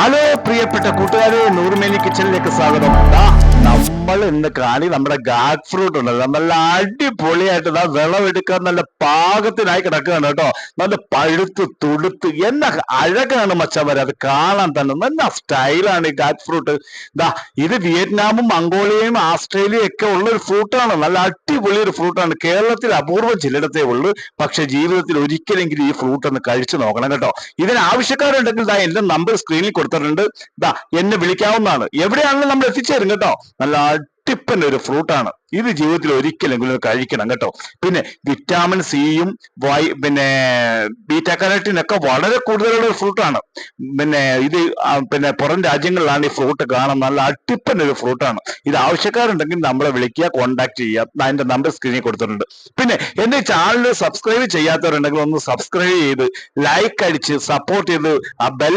Hello പ്രിയപ്പെട്ട കൂട്ടുകാരെ നൂറുമേനി കിച്ചണിലേക്ക് സ്വാഗതം. നമ്മൾ ഇന്ന് കാണി നമ്മുടെ ഗാഡ് ഫ്രൂട്ട് ഉണ്ടല്ലോ നല്ല അടിപൊളിയായിട്ട് ദാ വിളവെടുക്കാൻ നല്ല പാകത്തിനായി കിടക്കുകയാണ് കേട്ടോ. നല്ല പഴുത്ത് തുടുത്ത് എന്നാ അഴകാണ് മച്ചവരെ അത് കാണാൻ തന്നെ നല്ല സ്റ്റൈലാണ് ഈ ഗാഡ് ഫ്രൂട്ട്. ദാ ഇത് വിയറ്റ്നാമും മംഗോളിയയും ആസ്ട്രേലിയയും ഒക്കെ ഉള്ള ഒരു ഫ്രൂട്ടാണ്. നല്ല അടിപൊളി ഒരു ഫ്രൂട്ടാണ്. കേരളത്തിൽ അപൂർവം ചിലയിടത്തേ ഉള്ളൂ. പക്ഷെ ജീവിതത്തിൽ ഒരിക്കലെങ്കിലും ഈ ഫ്രൂട്ട് ഒന്ന് കഴിച്ചു നോക്കണം കേട്ടോ. ഇതിന് ആവശ്യക്കാരുണ്ടെങ്കിൽ ദാ എന്റെ നമ്പർ സ്ക്രീനിൽ കൊടുത്തിട്ടുണ്ട്. ഇതാ എന്നെ വിളിക്കാവുന്നതാണ്. എവിടെയാണെങ്കിലും നമ്മൾ എത്തിച്ചേരും കേട്ടോ. നല്ല അടിപ്പന്റെ ഒരു ഫ്രൂട്ടാണ് ഇത് ജീവിതത്തിൽ ഒരിക്കലെങ്കിലും കഴിക്കണം കേട്ടോ. പിന്നെ വിറ്റാമിൻ സിയും വൈ പിന്നെ ബീറ്റ വളരെ കൂടുതലുള്ള ഒരു ഫ്രൂട്ടാണ് പിന്നെ ഇത് പിന്നെ പുറം രാജ്യങ്ങളിലാണ് ഈ ഫ്രൂട്ട് കാണാൻ നല്ല അടിപ്പന്റെ ഒരു ഫ്രൂട്ടാണ് ഇത് ആവശ്യക്കാരുണ്ടെങ്കിൽ നമ്മളെ വിളിക്കുക കോൺടാക്ട് ചെയ്യുക. അതിന്റെ നമ്പർ സ്ക്രീനിൽ കൊടുത്തിട്ടുണ്ട്. പിന്നെ എന്റെ ചാനൽ സബ്സ്ക്രൈബ് ചെയ്യാത്തവരുണ്ടെങ്കിൽ ഒന്ന് സബ്സ്ക്രൈബ് ചെയ്ത് ലൈക്ക് അടിച്ച് സപ്പോർട്ട് ചെയ്ത് ആ ബെൽ